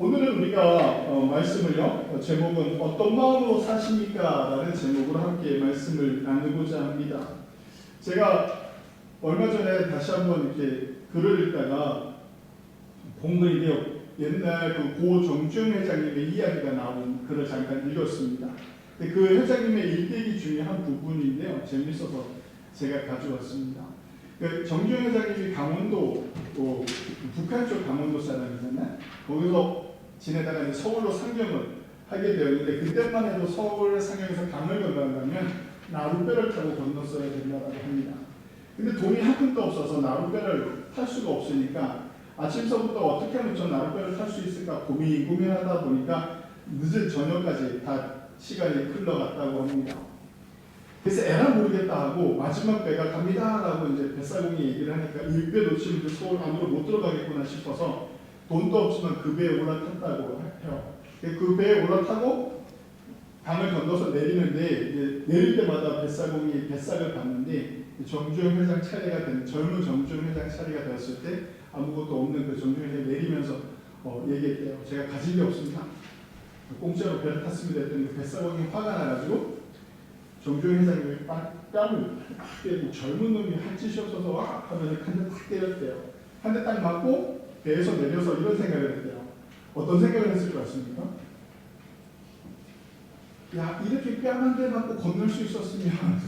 오늘은 우리가 어, 말씀을요 어, 제목은 어떤 마음으로 사십니까 라는 제목으로 함께 말씀을 나누고자 합니다. 제가 얼마 전에 다시 한번 이렇게 글을 읽다가 공글이요 옛날 그 고 정주영 회장님의 이야기가 나온 글을 잠깐 읽었습니다. 그 회장님의 일대기 중에 한 부분인데요 재밌어서 제가 가져왔습니다. 그 정주영 회장님이 강원도 어, 북한 쪽 강원도 사람이잖아요. 거기서 지내다가 이제 서울로 상경을 하게 되었는데 그때만 해도 서울 상경에서 강을 건너려면 나룻배를 타고 건넜어야 된다고 합니다. 근데 돈이 한 푼도 없어서 나룻배를 탈 수가 없으니까 아침서부터 어떻게 하면 저 나룻배를 탈 수 있을까 고민 고민하다 보니까 늦은 저녁까지 다 시간이 흘러갔다고 합니다. 그래서 에라 모르겠다 하고 마지막 배가 갑니다 라고 이제 뱃사공이 얘기를 하니까 이배 놓치면 서울 안으로 못 들어가겠구나 싶어서 돈도 없지만 그 배에 올라탔다고 해요. 그 배에 올라타고 강을 건너서 내리는데 내릴 때마다 뱃사공이 뱃삭을 받는데 정주영 회장 차례가 되는 젊은 정주영 회장 차례가 되었을 때 아무것도 없는 그 정주영 회장이 내리면서 어, 얘기했대요. 제가 가진 게 없습니다. 공짜로 배를 탔습니다 했더니 그 뱃사공이 화가 나가지고 정주영 회장님이 뺨- 뺨을 딱 때리고 젊은 놈이 할 짓이 없어서 와 하면서 한대딱 때렸대요. 한 대 딱 맞고 배에서 내려서 이런 생각을 했대요. 어떤 생각을 했을 것 같습니까? 야 이렇게 뺨한 대 맞고 건널 수 있었으면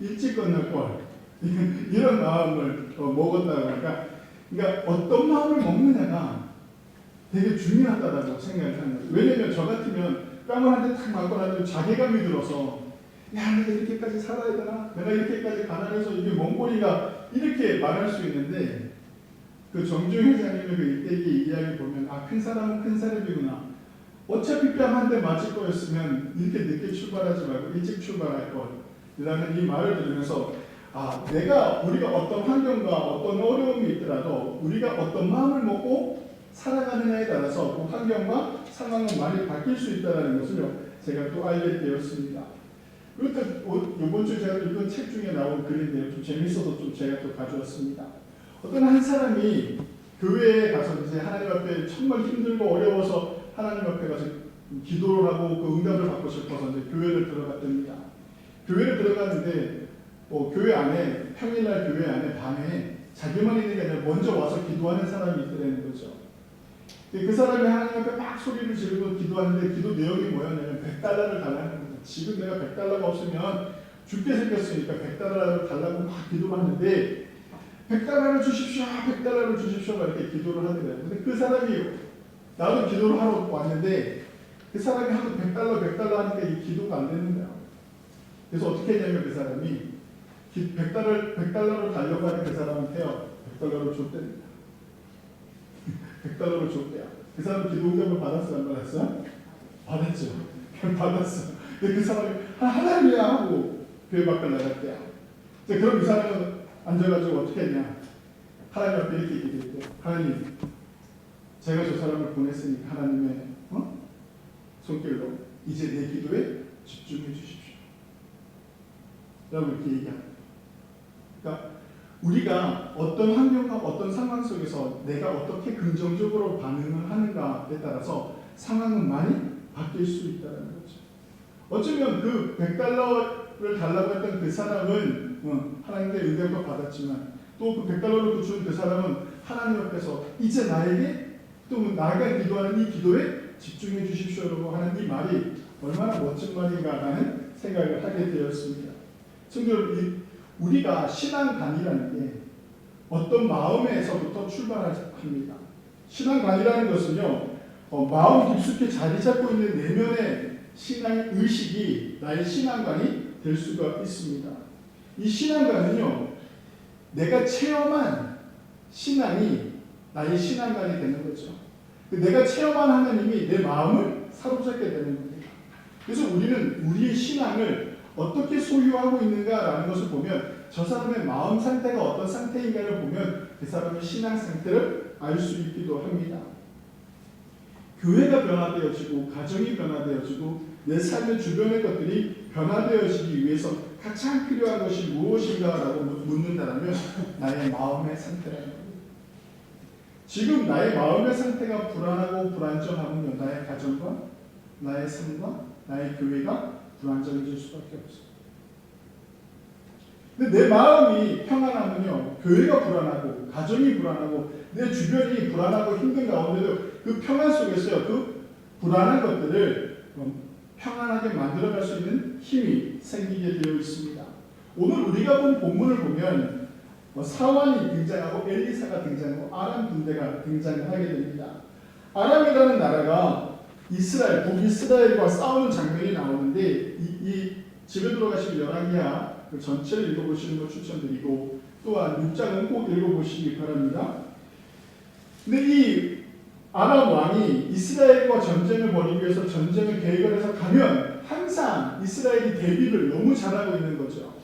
일찍 건널 걸 이런 마음을 어, 먹었다고 하니까 그러니까 어떤 마음을 먹느냐가 되게 중요하다고 생각을 하는 거예요. 왜냐면 저 같으면 뺨을 한 대 탁 맞고 나면 자괴감이 들어서 야 내가 이렇게까지 살아야 되나? 내가 이렇게까지 가난해서 이게 몽골이가 이렇게 말할 수 있는데 그 정주영 회장님의 그 일대기 이야기 보면 아 큰 사람은 큰 사람이구나. 어차피 뺨 한 대 맞을 거였으면 이렇게 늦게 출발하지 말고 일찍 출발할 걸. 라는 이 말을 들으면서 아 내가 우리가 어떤 환경과 어떤 어려움이 있더라도 우리가 어떤 마음을 먹고 살아가느냐에 따라서 그 환경과 상황은 많이 바뀔 수 있다는 것을 제가 또 알게 되었습니다. 그것도 이번 주 제가 읽은 책 중에 나온 글인데요. 좀 재밌어서 좀 제가 또 가져왔습니다. 어떤 한 사람이 교회에 가서 이제 하나님 앞에 정말 힘들고 어려워서 하나님 앞에 가서 기도를 하고 그 응답을 받고 싶어서 이제 교회를 들어갔답니다. 교회를 들어갔는데 어, 교회 안에 평일날 교회 안에 방에 자기만 있는 게 아니라 먼저 와서 기도하는 사람이 있더라는 거죠. 그 사람이 하나님 앞에 막 소리를 지르고 기도하는데 기도 내용이 뭐였냐면 100달러를 달라는 거예요. 지금 내가 100달러가 없으면 죽게 생겼으니까 100달러를 달라고 막 기도를 하는데 100달러를 주십시오, 100달러를 주십시오 막 이렇게 기도를 하더래요. 근데 그 사람이 나도 기도를 하러 왔는데 그 사람이 하도 100달러, 100달러 하니까 이 기도가 안 되는 거야. 그래서 어떻게 했냐면 그 사람이 100달러, 100달러를 달려고 하는 그 사람한테요. 100달러를 줬답니다. 100달러를 줬대요. 그 사람 기도 응답을 받았어, 안 받았어? 받았죠. 받았어. 근데 그 사람이 아, 하나님이야 하고 교회 밖을 나갔대요. 그럼 이 사람은 앉아가지고 어떻게 했냐? 하나님 앞에 이렇게 얘기했대요. 하나님, 제가 저 사람을 보냈으니까 하나님의 어? 손길로 이제 내 기도에 집중해 주십시오. 라고 이렇게 얘기합니다. 그러니까 우리가 어떤 환경과 어떤 상황 속에서 내가 어떻게 긍정적으로 반응을 하는가에 따라서 상황은 많이 바뀔 수 있다는 거죠. 어쩌면 그 100달러를 달라고 했던 그 사람은 어, 하나님께 응답도 받았지만 또 그 100달러를 준그 사람은 하나님 앞에서 이제 나에게 또 나가 기도하는 이 기도에 집중해 주십시오라고 하는 이 말이 얼마나 멋진 말인가라는 생각을 하게 되었습니다. 친구들, 우리가 신앙관이라는 게 어떤 마음에서부터 출발합니다. 신앙관이라는 것은요, 어, 마음 깊숙이 자리 잡고 있는 내면의 신앙 의식이 나의 신앙관이 될 수가 있습니다. 이 신앙관은요, 내가 체험한 신앙이 나의 신앙관이 되는 거죠. 내가 체험한 하나님이 내 마음을 사로잡게 되는 겁니다. 그래서 우리는 우리의 신앙을 어떻게 소유하고 있는가라는 것을 보면 저 사람의 마음 상태가 어떤 상태인가를 보면 그 사람의 신앙 상태를 알 수 있기도 합니다. 교회가 변화되어지고 가정이 변화되어지고 내 삶의 주변의 것들이 변화되어지기 위해서 가장 필요한 것이 무엇인가라고 묻는다면 나의 마음의 상태라는 겁니다. 지금 나의 마음의 상태가 불안하고 불안정하면요 나의 가정과 나의 삶과 나의 교회가 불안정해질 수밖에 없어요. 근데 내 마음이 평안하면요 교회가 불안하고 가정이 불안하고 내 주변이 불안하고 힘든 가운데도 그 평안 속에서요 그 불안한 것들을 평안하게 만들어갈 수 있는 힘이 생기게 되어 있습니다. 오늘 우리가 본 본문을 보면 뭐 사완이 등장하고 엘리사가 등장하고 아람 군대가 등장을 하게 됩니다. 아람이라는 나라가 이스라엘, 북이스라엘과 싸우는 장면이 나오는데 이, 이 집에 들어가시면 열왕기하 그 전체를 읽어보시는 걸 추천드리고 또한 6장은 꼭 읽어보시기 바랍니다. 근데 이 아람 왕이 이스라엘과 전쟁을 벌이기 위해서 전쟁을 계획을 해서 가면 항상 이스라엘이 대비를 너무 잘하고 있는 거죠.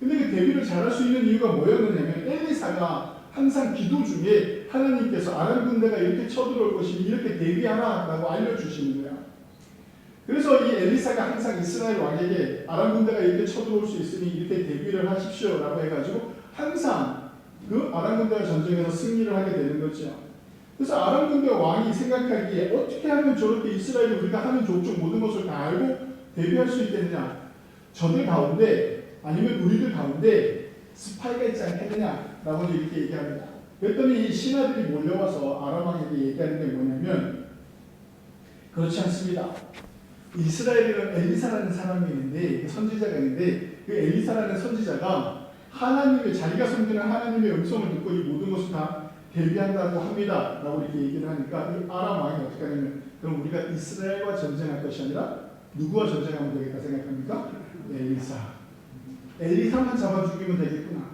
근데 그 대비를 잘할 수 있는 이유가 뭐였느냐면 엘리사가 항상 기도 중에 하나님께서 아람 군대가 이렇게 쳐들어올 것이니 이렇게 대비하라라고 알려주시는 거야. 그래서 이 엘리사가 항상 이스라엘 왕에게 아람 군대가 이렇게 쳐들어올 수 있으니 이렇게 대비를 하십시오라고 해가지고 항상 그 아람 군대와 전쟁에서 승리를 하게 되는 거죠. 그래서 아람 군대 왕이 생각하기에 어떻게 하면 저렇게 이스라엘이 우리가 하는 족족 모든 것을 다 알고 대비할 수 있겠느냐? 저들 가운데 아니면 우리들 가운데 스파이가 있지 않겠느냐라고 이렇게 얘기합니다. 그랬더니 이 신하들이 몰려와서 아람 왕에게 얘기하는 게 뭐냐면 그렇지 않습니다. 이스라엘에는 엘리사라는 사람이 있는데 그 선지자가 있는데 그 엘리사라는 선지자가 하나님의 자기가 섬기는 하나님의 음성을 듣고 이 모든 것을 다 대비한다고 합니다. 라고 이렇게 얘기를 하니까 이 아람 왕이 어떻게 하냐면 그럼 우리가 이스라엘과 전쟁할 것이 아니라 누구와 전쟁하면 되겠다 생각합니까? 엘리사. 엘리사만 잡아 죽이면 되겠구나.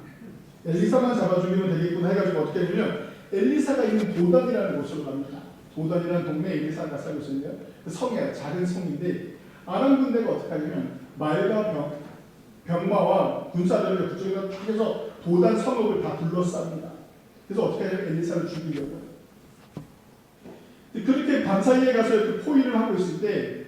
엘리사만 잡아 죽이면 되겠구나 해가지고 어떻게 하냐면 엘리사가 있는 도단이라는 곳으로 갑니다. 도단이라는 동네에 엘리사가 살고 있었는데요. 그 성에 작은 성인데 아람 군대가 어떻게 하냐면 말과 병, 병마와 군사들을 그쪽에다 탁 해서 도단 성읍을 다 둘러쌉니다. 그래서 어떻게 하냐면 엘리사를 죽이려고. 그렇게 밤사이에 가서 그 포위를 하고 있을 때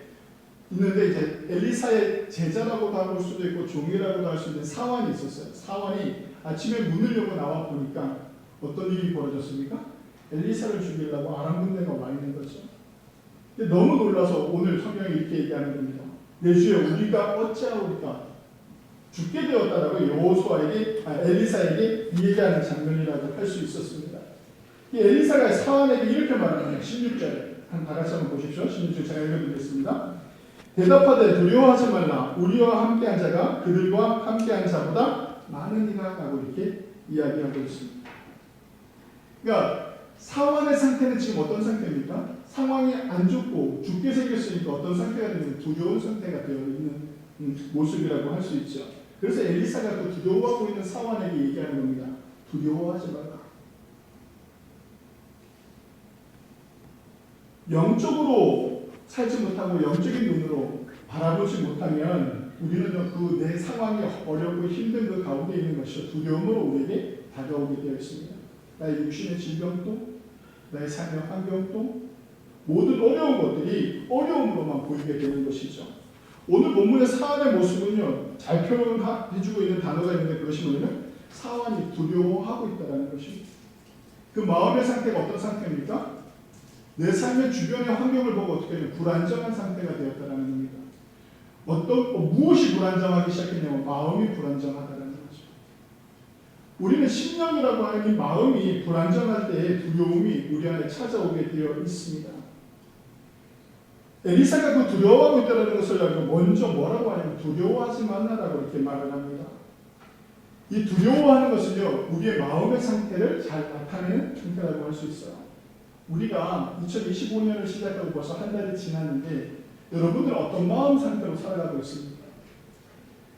있는데 이제 엘리사의 제자라고도 할 수도 있고 종이라고도 할 수 있는 사환이 있었어요. 사환이 아침에 문을 열고 나와 보니까 어떤 일이 벌어졌습니까? 엘리사를 죽이려고 아람 군대가 와 있는 거죠. 너무 놀라서 오늘 성경이 이렇게 얘기하는 겁니다. 내 주여 우리가 어찌하오리까 죽게 되었다라고 여호수아에게 아, 엘리사에게 얘기하는 장면이라고 할 수 있었습니다. 이 엘리사가 사환에게 이렇게 말합니다. 16절 한다 같이 한번 보십시오. 16절 제가 읽어드리겠습니다. 대답하되 두려워하지 말라. 우리와 함께한 자가 그들과 함께한 자보다 많으니라 라고 이렇게 이야기하고 있습니다. 그러니까 사원의 상태는 지금 어떤 상태입니까? 상황이 안 좋고 죽게 생겼으니까 어떤 상태가 되면 두려운 상태가 되어 있는 음, 모습이라고 할 수 있죠. 그래서 엘리사가 그 두려워하고 있는 사원에게 얘기하는 겁니다. 두려워하지 말라. 영적으로 살지 못하고 영적인 눈으로 바라보지 못하면 우리는 그 내 상황이 어렵고 힘든 그 가운데 있는 것이 두려움으로 우리에게 다가오게 되어 있습니다. 나의 육신의 질병도, 나의 삶의 환경도, 모든 어려운 것들이 어려움으로만 보이게 되는 것이죠. 오늘 본문의 사안의 모습은요, 잘 표현해주고 있는 단어가 있는데 그것이 뭐냐면 사안이 두려워하고 있다는 것입니다. 그 마음의 상태가 어떤 상태입니까? 내 삶의 주변의 환경을 보고 어떻게 하면 불안정한 상태가 되었다는 겁니다. 어떤 뭐 무엇이 불안정하기 시작했냐면 마음이 불안정하다는 거죠. 우리는 심령이라고 하는 이 마음이 불안정할 때 두려움이 우리 안에 찾아오게 되어 있습니다. 엘리사가 그 두려워하고 있다는 것을 알고 먼저 뭐라고 하냐면 두려워하지 말라라고 이렇게 말을 합니다. 이 두려워하는 것은요 우리의 마음의 상태를 잘 나타내는 상태라고 할 수 있어요. 우리가 2025년을 시작하고 벌써 한 달이 지났는데 여러분들은 어떤 마음 상태로 살아가고 있습니까?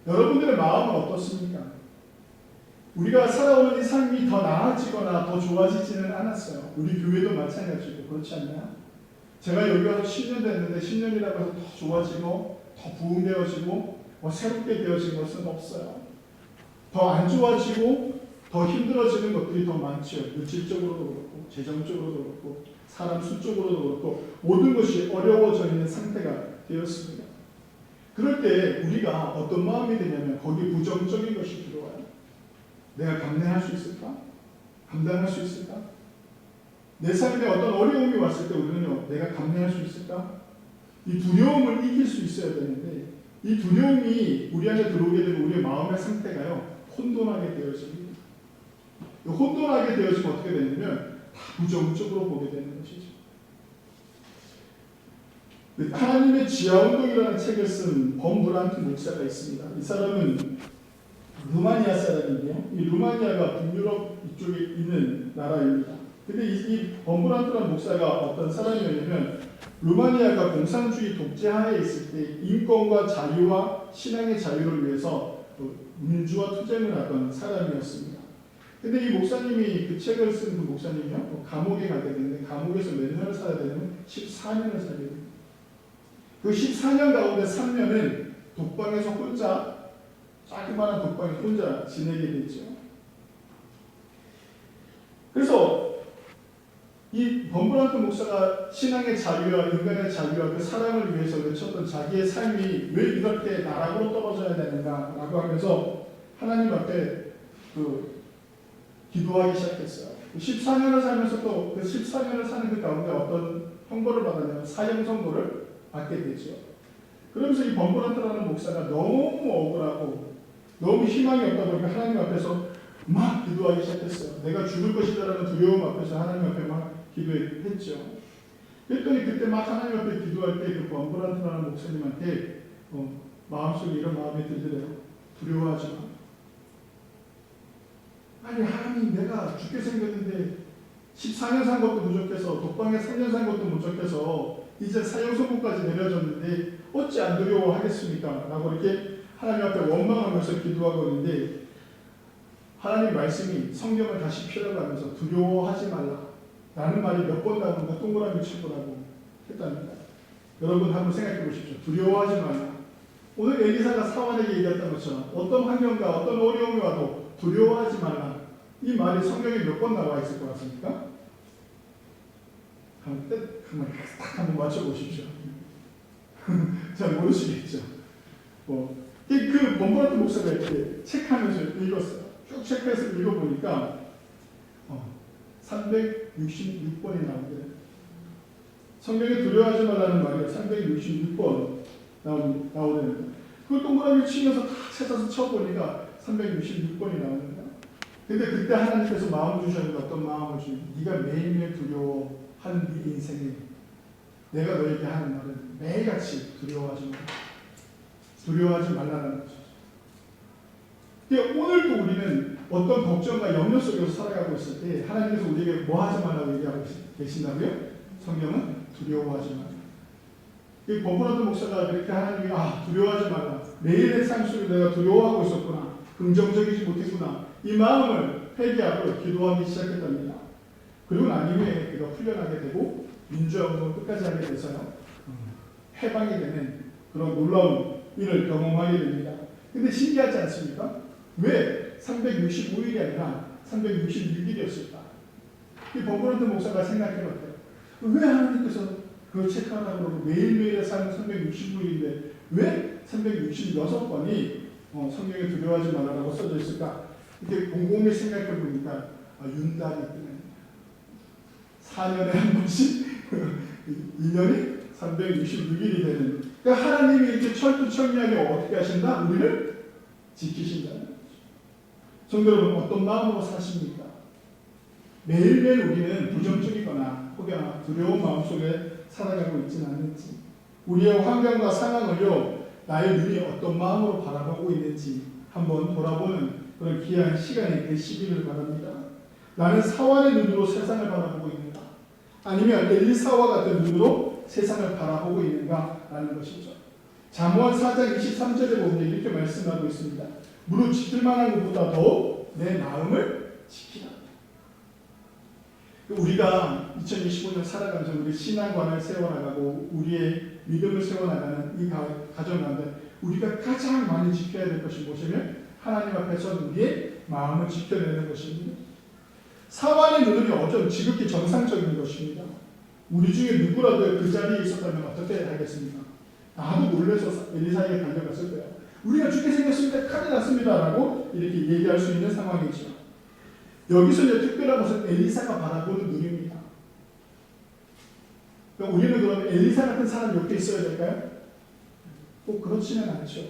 여러분들의 마음은 어떻습니까? 우리가 살아오는 이 삶이 더 나아지거나 더 좋아지지는 않았어요. 우리 교회도 마찬가지고 그렇지 않나요? 제가 여기 와서 10년 됐는데 10년이라고 해서 더 좋아지고 더 부흥되어지고 뭐 새롭게 되어진 것은 없어요. 더 안 좋아지고 더 힘들어지는 것들이 더 많죠. 물질적으로도 그렇고 재정적으로도 그렇고 사람 수적으로도 그렇고 모든 것이 어려워져 있는 상태가 되었습니다. 그럴 때 우리가 어떤 마음이 되냐면 거기 부정적인 것이 들어와요. 내가 감내할 수 있을까? 감당할 수 있을까? 내 삶에 어떤 어려움이 왔을 때 우리는요, 내가 감내할 수 있을까? 이 두려움을 이길 수 있어야 되는데 이 두려움이 우리 안에 들어오게 되면 우리의 마음의 상태가요 혼돈하게 되어집니다. 이 혼돈하게 되어지면 어떻게 되냐면 다 부정적으로 보게 되는 것이죠. 네, 하나님의 지하운동이라는 책을 쓴 범브란트 목사가 있습니다. 이 사람은 루마니아 사람인데요. 이 루마니아가 북유럽 이쪽에 있는 나라입니다. 근데 이, 이 범브란트라는 목사가 어떤 사람이었냐면 루마니아가 공산주의 독재 하에 있을 때 인권과 자유와 신앙의 자유를 위해서 그 민주화 투쟁을 하던 사람이었습니다. 근데 이 목사님이 그 책을 쓴 그 목사님이요 뭐 감옥에 가게 되는데 감옥에서 몇 년을 살아야 되냐면 14년을 살게 됩니다. 그 14년 가운데 3년은 독방에서 혼자 자그마한 독방에 혼자 지내게 되죠. 그래서 이 범브란트 목사가 신앙의 자유와 인간의 자유와 그 사랑을 위해서 외쳤던 자기의 삶이 왜 이렇게 나락으로 떨어져야 되는가라고 하면서 하나님 앞에 그 기도하기 시작했어요. 14년을 살면서 또 그 14년을 사는 그 가운데 어떤 형벌을 받았냐면 사형 선고를 받게 되죠. 그러면서 이 범브란트라는 목사가 너무 억울하고 너무 희망이 없다 보니까 하나님 앞에서 막 기도하기 시작했어요. 내가 죽을 것이다라는 두려움 앞에서 하나님 앞에 막 기도했죠. 그랬더니 그때 막 하나님 앞에 기도할 때 그 범브란트라는 목사님한테 어, 마음속에 이런 마음이 들더래요. 두려워하지 마. 아니 하나님 내가 죽게 생겼는데 14년 산 것도 부족해서 독방에 3년 산 것도 부족해서 이제 사형 선고까지 내려졌는데 어찌 안 두려워하겠습니까? 라고 이렇게 하나님 앞에 원망하면서 기도하고 있는데 하나님 말씀이 성경을 다시 펴나가면서 두려워하지 말라 라는 말이 몇 번 나오는가 동그라미 치고라고 했답니다. 여러분 한번 생각해 보십시오. 두려워하지 말라. 오늘 엘리사가 사환에게 얘기했던 것처럼 어떤 환경과 어떤 어려움이 와도 두려워하지 말라. 이 말이 성경에 몇 번 나와 있을 것 같습니까? 한번 뜻 한번 맞춰보십시오. 잘 모르시겠죠. 뭐, 이그 범버라트 목사가 이렇게 체크하면서 읽었어요. 쭉 체크해서 읽어보니까 어, 366번이 나오는데 성경에 두려워하지 말라는 말이 366번 나오, 나오는데 그걸 동그라미 치면서 다 찾아서 쳐보니까 366번이 나옵니다. 근데 그때 하나님께서 마음을 주셨는데 어떤 마음을 주니 네가 매일매일 두려워하는 네 인생에 내가 너에게 하는 말은 매일같이 두려워하지 마. 두려워하지 말라는 거죠. 그러니까 오늘도 우리는 어떤 걱정과 염려 속에서 살아가고 있을 때 하나님께서 우리에게 뭐 하지 말라고 얘기하고 계신다고요? 성경은 두려워하지 말라. 이 버브라드 목사가 그렇게 하나님이 아 두려워하지 말라. 매일의 삶 속에 내가 두려워하고 있었구나. 긍정적이지 못했구나. 이 마음을 회개하고 기도하기 시작했답니다. 그리고 난 이후에 그가 풀려나게 되고 민주화 운동을 끝까지 하게 돼서요. 해방이 되는 그런 놀라운 일을 경험하게 됩니다. 근데 신기하지 않습니까? 왜 365일이 아니라 366일이었을까? 이 버브런트 목사가 생각해 봤대요. 왜 하나님께서 그걸 체크하라고 매일매일의 삶은 365일인데 왜 366번이 어, 성경에 두려워하지 말라고 써져 있을까? 이렇게 곰곰이 생각해 보니까 아, 윤달이 뜨는 4년에 한 번씩 1년이 366일이 되는 그러니까 하나님이 이렇게 철두철미하게 어떻게 하신다? 우리를 지키신다는 거죠. 성도 여러분 어떤 마음으로 사십니까? 매일매일 우리는 부정적이거나 혹여나 두려운 마음속에 살아가고 있지는 않는지 우리의 환경과 상황을요 나의 눈이 어떤 마음으로 바라보고 있는지 한번 돌아보는 그런 귀한 시간이 되시기를 바랍니다. 나는 사원의 눈으로 세상을 바라보고 있는가? 아니면 엘리사와 같은 눈으로 세상을 바라보고 있는가 라는 것이죠. 잠언 4장 23절에 보면 이렇게 말씀하고 있습니다. 무릇 지킬 만한 것보다 더내 마음을 지키라. 우리가 2025년 살아가면서 우리 신앙관을 세워나가고 우리의 믿음을 세워나가는 이 가정 가운데 우리가 가장 많이 지켜야 될 것이 무엇이냐면 하나님 앞에서 우리의 마음을 지켜내는 것입니다. 사관의 눈은 어쩜 지극히 정상적인 것입니다. 우리 중에 누구라도 그 자리에 있었다면 어떻게 하겠습니까? 나도 놀래서 엘리사에게 달려갔을 거야. 우리가 죽게 생겼습니다. 큰일 났습니다. 라고 이렇게 얘기할 수 있는 상황이죠. 여기서 이제 특별한 것은 엘리사가 바라보는 눈입니다. 그러니까 우리는 그럼 엘리사 같은 사람 옆에 있어야 될까요? 꼭 그렇지는 않죠.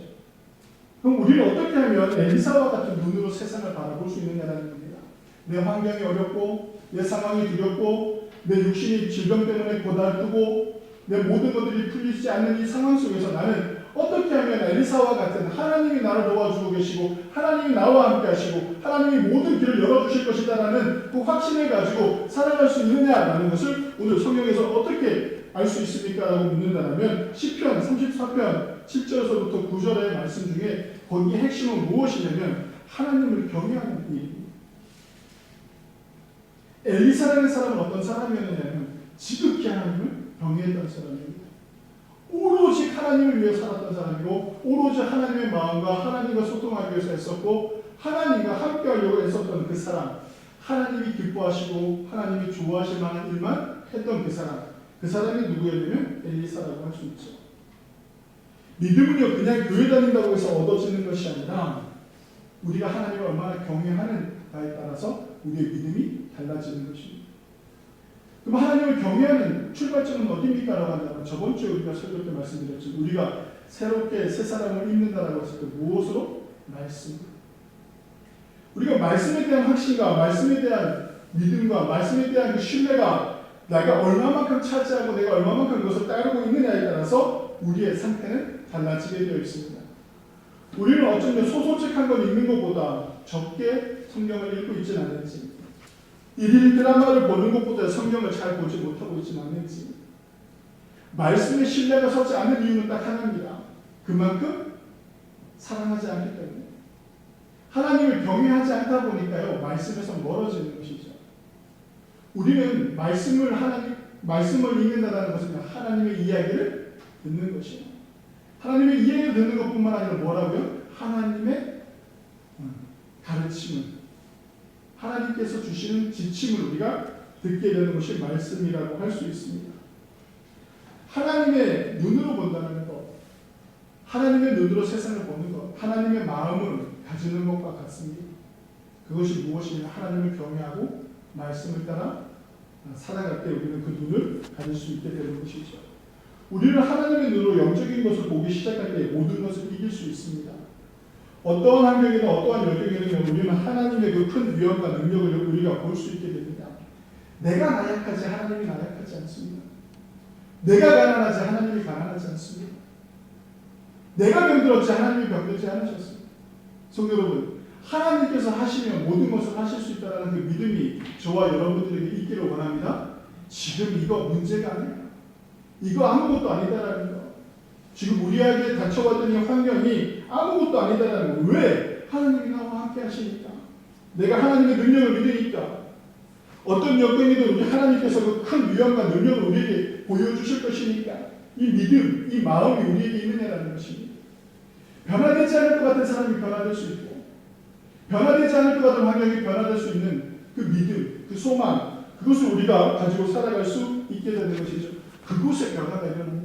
그럼 우리는 어떻게 하면 엘리사와 같은 눈으로 세상을 바라볼 수 있느냐라는 겁니다. 내 환경이 어렵고, 내 상황이 두렵고, 내 육신이 질병 때문에 고달프고, 내 모든 것들이 풀리지 않는 이 상황 속에서 나는 어떻게 하면 엘리사와 같은 하나님이 나를 도와주고 계시고 하나님이 나와 함께 하시고 하나님이 모든 길을 열어주실 것이다라는 그 확신을 가지고 살아갈 수 있느냐라는 것을 오늘 성경에서 어떻게 알 수 있습니까? 라고 묻는다면 10편 34편 7절에서부터 9절의 말씀 중에 거기에 핵심은 무엇이냐면 하나님을 경외하는 일입니다. 엘리사라는 사람은 어떤 사람이었느냐면 지극히 하나님을 경외했던 사람입니다. 오로지 하나님을 위해 살았던 사람이고 오로지 하나님의 마음과 하나님과 소통하기 위해서 애썼고 하나님과 함께하려고 애썼던 그 사람 하나님이 기뻐하시고 하나님이 좋아하실 만한 일만 했던 그 사람 그 사람이 누구였냐면 엘리사라고 할 수 있죠. 믿음은요 그냥 교회 다닌다고 해서 얻어지는 것이 아니라 우리가 하나님을 얼마나 경외하는가에 따라서 우리의 믿음이 달라지는 것입니다. 그럼 하나님을 경외하는 출발점은 어디입니까? 라고 한다면 저번 주에 우리가 설교 때 말씀드렸죠. 우리가 새롭게 새 사람을 입는다라고 했을 때 무엇으로? 말씀. 우리가 말씀에 대한 확신과 말씀에 대한 믿음과 말씀에 대한 그 신뢰가 내가 얼마만큼 차지하고 내가 얼마만큼 그것을 따르고 있느냐에 따라서 우리의 상태는 달라지게 되어 있습니다. 우리는 어쩌면 소소책한 건 읽는 것보다 적게 성경을 읽고 있지는 않은지 일일 드라마를 보는 것보다 성경을 잘 보지 못하고 있지는 않는지 말씀에 신뢰가 서지 않는 이유는 딱 하나입니다. 그만큼 사랑하지 않기 때문에 하나님을 경외하지 않다 보니까요 말씀에서 멀어지는 것이죠. 우리는 말씀을 하나님 말씀을 읽는다는 것은 하나님의 이야기를 듣는 것이에요. 하나님의 이야기를 듣는 것뿐만 아니라 뭐라고요? 하나님의 가르침을 하나님께서 주시는 지침을 우리가 듣게 되는 것이 말씀이라고 할 수 있습니다. 하나님의 눈으로 본다는 것, 하나님의 눈으로 세상을 보는 것, 하나님의 마음을 가지는 것과 같습니다. 그것이 무엇이냐? 하나님을 경외하고 말씀을 따라 살아갈 때 우리는 그 눈을 가질 수 있게 되는 것이죠. 우리는 하나님의 눈으로 영적인 것을 보기 시작할 때 모든 것을 이길 수 있습니다. 어떠한 환경이나 어떠한 여경이든 우리는 하나님의 그 큰 위엄과 능력을 우리가 볼 수 있게 됩니다. 내가 나약하지 하나님이 나약하지 않습니다. 내가 가난하지 하나님이 가난하지 않습니다. 내가 병들었지 하나님이 병들지 않으셨습니다. 성도 여러분, 하나님께서 하시면 모든 것을 하실 수 있다는 그 믿음이 저와 여러분들에게 있기를 원합니다. 지금 이거 문제가 아니에요. 이거 아무것도 아니다라는 거. 지금 우리에게 닥쳐왔던 이 환경이 아무것도 아니다라는 거. 왜? 하나님이 나와 함께 하시니까. 내가 하나님의 능력을 믿으니까. 어떤 여건이든 우리 하나님께서 그 큰 위험과 능력을 우리에게 보여주실 것이니까. 이 믿음, 이 마음이 우리에게 있느냐라는 것입니다. 변화되지 않을 것 같은 사람이 변화될 수 있고, 변화되지 않을 것 같은 환경이 변화될 수 있는 그 믿음, 그 소망, 그것을 우리가 가지고 살아갈 수 있게 되는 것이죠. 그곳에 변화가 일어납니다.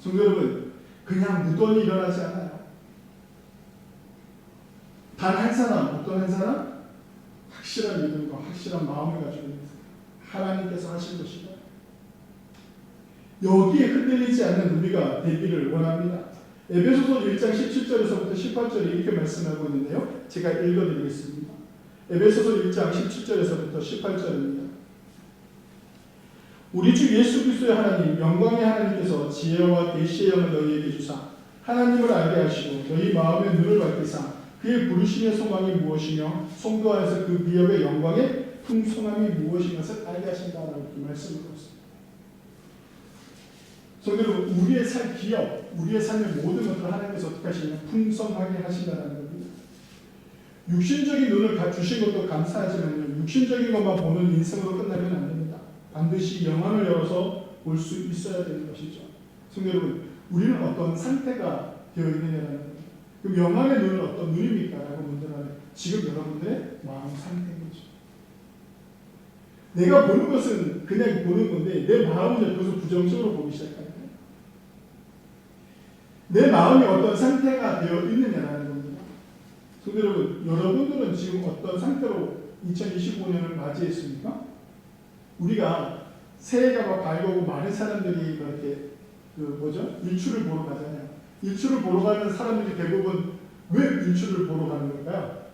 성도 여러분, 그냥 무던히 일어나지 않아요. 단 한 사람, 어떤 한 사람? 확실한 믿음과 확실한 마음을 가지고 있는. 하나님께서 하신 것이다. 여기에 흔들리지 않는 우리가 되기를 원합니다. 에베소서 1장 17절에서부터 18절에 이렇게 말씀하고 있는데요. 제가 읽어드리겠습니다. 에베소서 1장 17절에서부터 18절입니다. 우리 주 예수 그리스도의 하나님 영광의 하나님께서 지혜와 계시의 영을 너희에게 주사 하나님을 알게 하시고 너희 마음의 눈을 밝히사 그의 부르심의 소망이 무엇이며 안에서 그 미업의 영광의 풍성함이 무엇인가를 알게 하신다라고 이렇게 말씀을. 성도 여러분, 우리의 삶 기업, 우리의 삶의 모든 것들을 하나님께서 어떻게 하시냐 풍성하게 하신다는 겁니다. 육신적인 눈을 다 주신 것도 감사하지만 육신적인 것만 보는 인생으로 끝나면 안 됩니다. 반드시 영안을 열어서 볼 수 있어야 되는 것이죠. 성도 여러분, 우리는 어떤 상태가 되어 있느냐는 겁니다. 그럼 영안의 눈은 어떤 눈입니까? 라고 문제하면 지금 여러분들의 마음 상태인 거죠. 내가 보는 것은 그냥 보는 건데 내 마음은 그것을 부정적으로 보기 시작합니다. 내 마음이 어떤 상태가 되어 있느냐라는 겁니다. 성도 여러분, 여러분들은 지금 어떤 상태로 2025년을 맞이했습니까? 우리가 새해가 막 밝고 많은 사람들이 그렇게 그 뭐죠? 일출을 보러 가잖아요. 일출을 보러 가는 사람들이 대부분 왜 일출을 보러 가는 걸까요?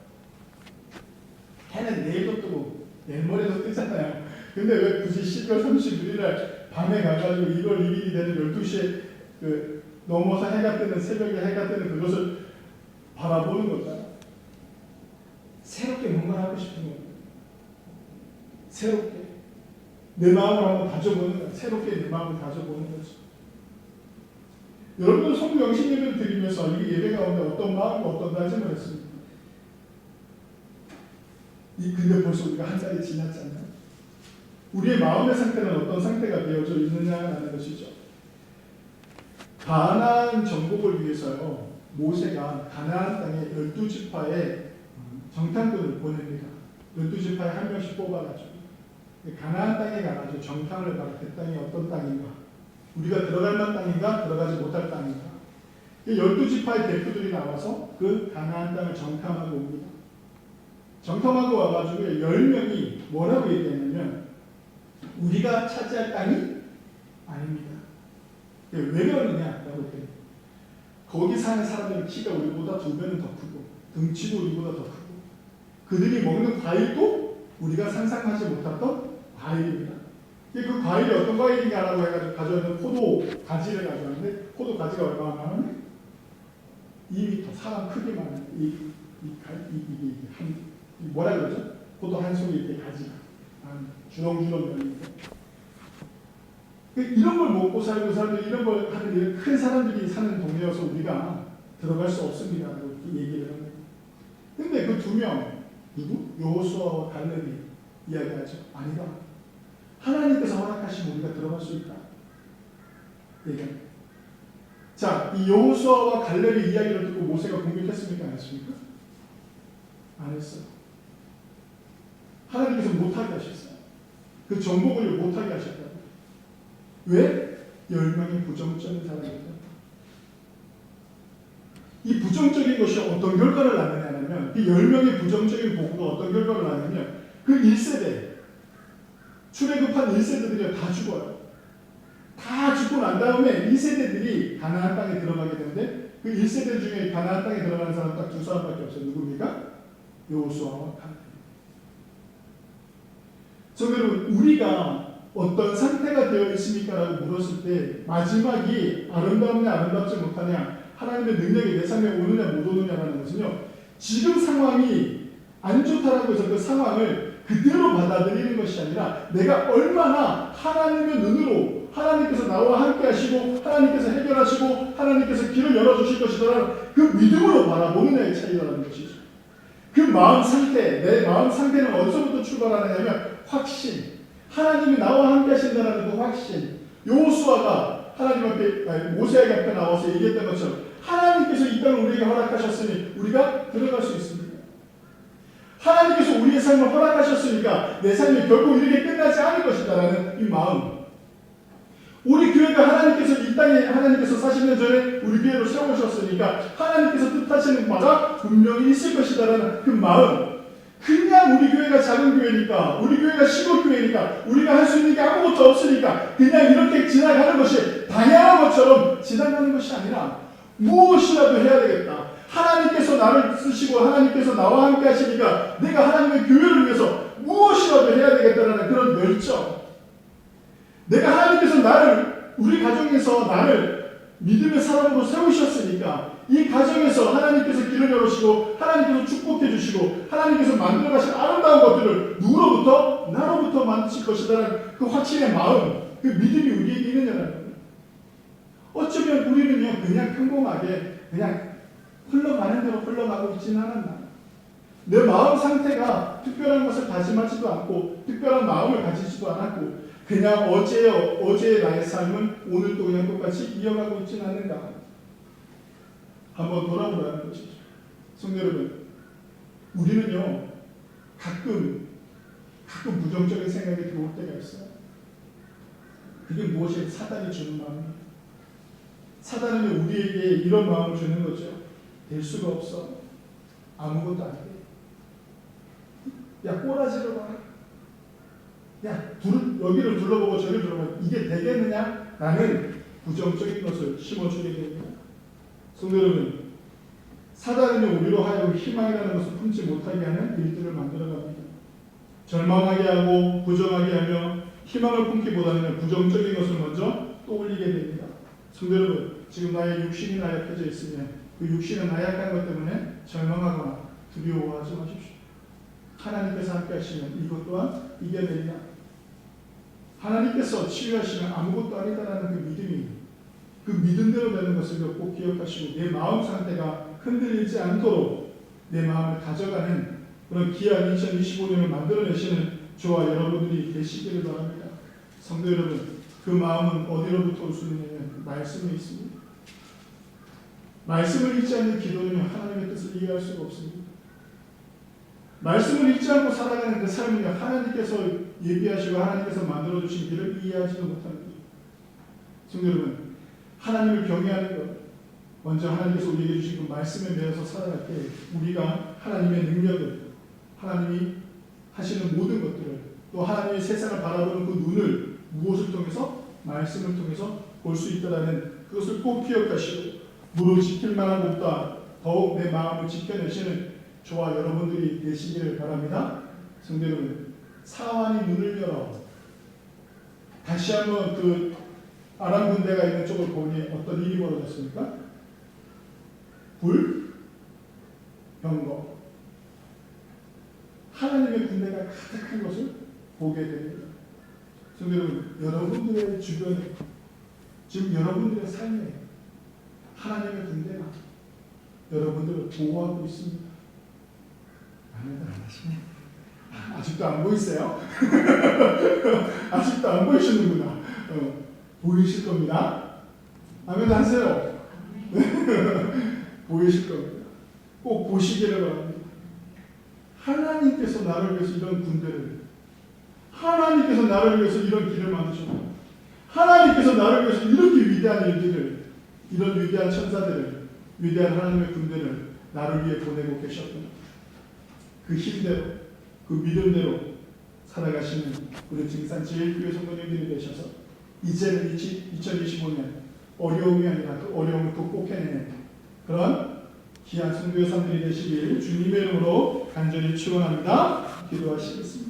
해는 내일도 뜨고 내일 모레도 뜨잖아요. 근데 왜 굳이 12월 31일 날 밤에 가가지고 1월 1일이 되는 12시에 그 넘어서 해가 뜨는 새벽에 해가 뜨는 그것을 바라보는 걸까요? 새롭게 뭔가를 하고 싶은 거예요. 새롭게 내 마음을 한번 다져보는 거예요. 새롭게 내 마음을 다져보는 거죠. 여러분 성부 영신 예배를 드리면서 이 예배 가운데 어떤 마음과 어떤 다짐을 했습니까? 이 근데 벌써 우리가 한 달이 지났잖아요. 우리의 마음의 상태는 어떤 상태가 되어져 있느냐라는 것이죠. 가나안 정복을 위해서요. 모세가 가나안 땅에 열두 지파에 정탐꾼을 보냅니다. 열두 지파에 한 명씩 뽑아가지고 가나안 땅에 가가지고 정탐을 가라. 그 땅이 어떤 땅인가? 우리가 들어갈 만한 땅인가? 들어가지 못할 땅인가? 이 열두 지파의 대표들이 나와서 그 가나안 땅을 정탐하고 옵니다. 정탐하고 와가지고 열 명이 뭐라고 얘기했냐면 우리가 차지할 땅이 아닙니다. 왜 그러느냐라고 했더니 거기 사는 사람들은 키가 우리보다 두 배는 더 크고 등치도 우리보다 더 크고 그들이 먹는 과일도 우리가 상상하지 못했던 과일입니다. 그 과일이 어떤 과일인가라고 해가지고 가져왔는 포도 가지를 가져왔는데 포도 가지가 얼마나 하면 2m 사람 크기만 이, 이, 이, 뭐라 그러죠? 포도 한 송이 이렇게 가지가 한 주렁주렁 열리고 그 이런 걸 먹고 살고 살고 이런 걸 하는 이런 큰 사람들이 사는 동네여서 우리가 들어갈 수 없습니다라고 이렇게 얘기를 합니다. 근데 그 두 명 누구? 여호수아와 갈렙이 이야기하죠. 아니다. 하나님께서 허락하시면 우리가 들어갈 수 있다. 얘기합니다. 자, 이 여호수아와 갈렙의 이야기를 듣고 모세가 공격했습니까? 안 했습니까? 안 했어요. 하나님께서 못하게 하셨어요. 그 정복을 못하게 하셨다고. 왜? 열명이 부정적인 때문에. 이 부정적인 것이 어떤 결과를 낳느냐면 그 열명의 부정적인 보고가 어떤 결과를 낳냐면 그 1세대 출애굽한 1세대들이 다 죽어요. 다 죽고 난 다음에 2세대들이 가나안 땅에 들어가게 되는데 그 1세대 중에 가나안 땅에 들어가는 사람 딱 두 사람밖에 없어요. 누굽니까? 여호수아와 칼렙. 저 여러분 우리가 어떤 상태가 되어 있습니까라고 물었을 때 마지막이 아름다우냐 아름답지 못하냐 하나님의 능력이 내 삶에 오느냐 못 오느냐라는 것은요 지금 상황이 안 좋다라고 해서 그 상황을 그대로 받아들이는 것이 아니라 내가 얼마나 하나님의 눈으로 하나님께서 나와 함께 하시고 하나님께서 해결하시고 하나님께서 길을 열어주실 것이라는 그 믿음으로 바라보느냐의 차이라는 것이죠. 그 마음 상태, 내 마음 상태는 어디서부터 출발하느냐면 확신. 하나님이 나와 함께 하신다는 그 확신. 요수아가 하나님 앞에 모세에게 앞에 나와서 얘기했던 것처럼 하나님께서 이 땅을 우리에게 허락하셨으니 우리가 들어갈 수 있습니다. 하나님께서 우리의 삶을 허락하셨으니까 내 삶이 결국 이렇게 끝나지 않을 것이다라는 이 마음. 우리 교회가 하나님께서 이 땅에 하나님께서 40년 전에 우리 교회로 세우셨으니까 하나님께서 뜻하시는 바가 분명히 있을 것이다라는 그 마음. 그냥 우리 교회가 작은 교회니까, 우리 교회가 시골 교회니까, 우리가 할 수 있는 게 아무것도 없으니까, 그냥 이렇게 지나가는 것이 당연한 것처럼 지나가는 것이 아니라, 무엇이라도 해야 되겠다. 하나님께서 나를 쓰시고, 하나님께서 나와 함께 하시니까, 내가 하나님의 교회를 위해서 무엇이라도 해야 되겠다는 그런 열정. 내가 하나님께서 나를, 우리 가정에서 나를 믿음의 사람으로 세우셨으니까, 이 가정에서 하나님께서 길을 열으시고 하나님께서 축복해 주시고 하나님께서 만들어 가신 아름다운 것들을 누구로부터 나로부터 만드실 것이라는 그 확신의 마음, 그 믿음이 우리에게 있느냐는 거예요. 어쩌면 우리는요 그냥 평범하게 그냥 흘러가는 대로 흘러가고 있지는 않았나. 내 마음 상태가 특별한 것을 다짐하지도 않고 특별한 마음을 가지지도 않았고 그냥 어제 어제의 나의 삶은 오늘도 그냥 똑같이 이어가고 있지는 않는가. 한번 돌아보라는 것이죠. 성도 여러분, 우리는요, 가끔, 가끔 부정적인 생각이 들어올 때가 있어요. 그게 무엇이 사단이 주는 마음입니다. 사단은 우리에게 이런 마음을 주는 거죠. 될 수가 없어. 아무것도 안 돼. 야, 꼬라지를 봐. 야, 둘, 여기를 둘러보고 저기를 둘러보고 이게 되겠느냐? 라는 부정적인 것을 심어주게 됩니다. 성도 여러분, 사단은 우리로 하여금 희망이라는 것을 품지 못하게 하는 일들을 만들어갑니다. 절망하게 하고 부정하게 하며 희망을 품기보다는 부정적인 것을 먼저 떠올리게 됩니다. 성도 여러분, 지금 나의 육신이 나약해져 있으면 그 육신은 나약한 것 때문에 절망하거나 두려워하지 마십시오. 하나님께서 함께 하시면 이것 또한 이겨내리라. 하나님께서 치유하시면 아무것도 아니다라는 그 믿음이 그 믿음대로 되는 것을 꼭 기억하시고 내 마음 상태가 흔들리지 않도록 내 마음을 가져가는 그런 귀한 2025년을 만들어내시는 저와 여러분들이 되시기를 바랍니다. 성도 여러분, 그 마음은 어디로부터 올 수 있느냐면 말씀에 있습니다. 말씀을 읽지 않는 기도는 하나님의 뜻을 이해할 수가 없습니다. 말씀을 읽지 않고 살아가는 그 삶은 하나님께서 예비하시고 하나님께서 만들어주신 길을 이해하지도 못합니다. 성도 여러분, 하나님을 경외하는 것, 먼저 하나님께서 우리에게 주신 그 말씀에 매여서 살아갈 때 우리가 하나님의 능력을, 하나님이 하시는 모든 것들을, 또 하나님의 세상을 바라보는 그 눈을 무엇을 통해서? 말씀을 통해서 볼 수 있다라는 그것을 꼭 기억하시고, 무릇 지킬 만한 것보다 더욱 내 마음을 지켜내시는 저와 여러분들이 되시기를 바랍니다. 성도 여러분, 사환이 눈을 열어 다시 한번 그 아람 군대가 있는 쪽을 보니 어떤 일이 벌어졌습니까? 불, 병거. 하나님의 군대가 가득한 것을 보게 됩니다. 성도 여러분, 여러분들의 주변에 지금 여러분들의 삶에 하나님의 군대가 여러분들을 보호하고 있습니다. 아멘을 안 하시네. 아, 아직도 안 보이세요? 아직도 안 보이시는구나. 어, 보이실 겁니다. 아멘 하세요. 보이실 겁니다. 꼭 보시기를 바랍니다. 하나님께서 나를 위해서 이런 군대를, 하나님께서 나를 위해서 이런 길을 만드셨고, 하나님께서 나를 위해서 이렇게 위대한 일들을, 이런 위대한 천사들을, 위대한 하나님의 군대를 나를 위해 보내고 계셨구나. 그 힘대로, 그 믿음대로 살아가시는 우리 증산 제일교회 성도님들이 되셔서 이제는 2025년 어려움이 아니라 그 어려움을 극복해내는 그런 귀한 성도의 삶들이 되시길 주님의 이름으로 간절히 축원합니다. 기도하시겠습니다.